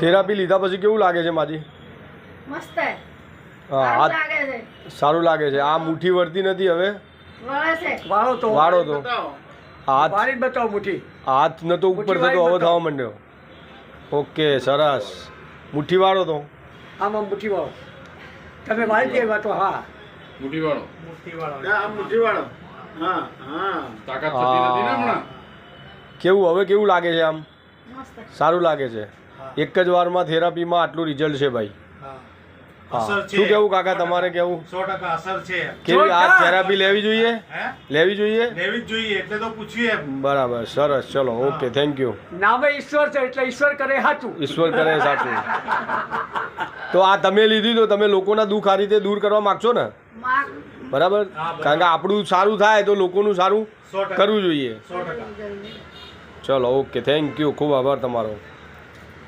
Therapy લીધા પછી કેવું લાગે છે માજી? મસ્ત હે. હા સારું હાથ લાગે છે. સારું લાગે છે. આ મુઠ્ઠી વળતી નથી હવે? વળે છે. વાળો તો વાળો તો. હાથ વાળી બતાવો મુઠ્ઠી. હાથ નતો ઉપર મુઠ્ઠી થતો હવે થવા માંડ્યો. ઓકે સરસ. મુઠ્ઠી વાળો તો. આમાં મુઠ્ઠી વાળો. તમે વાળી દે વાતો હા. મુઠ્ઠી વાળો. ના, આ મુઠ્ઠી વાળો. હા હા. તાકાત થતી નથી ને હમણાં? કેવું હવે કેવું લાગે છે આમ? સારું લાગે છે. એક જ વારમાં થેરાપીમાં આટલું રિઝલ્ટ છે ભાઈ. હા. શું કેવું કાકા તમારે કેવું? સો ટકા અસર છે. કેવી આ થેરાપી લેવી જોઈએ? લેવી જોઈએ? લેવી જ જોઈએ એટલે તો પૂછીએ. બરાબર સરસ. ચલો ઓકે થેન્ક યુ નામે ઈશ્વર છે એટલે ઈશ્વર કરે સાચું ઈશ્વર કરે સાચું. તો આ તમે લીધી તો તમે લોકોના દુઃખ આ રીતે દૂર કરવા માગશો ને? બરાબર? કારણ કે આપણું સારું થાય તો લોકોનું સારું કરવું જોઈએ. સો ટકા. ચલો ઓકે થેન્ક યુ ખૂબ આભાર તમારો.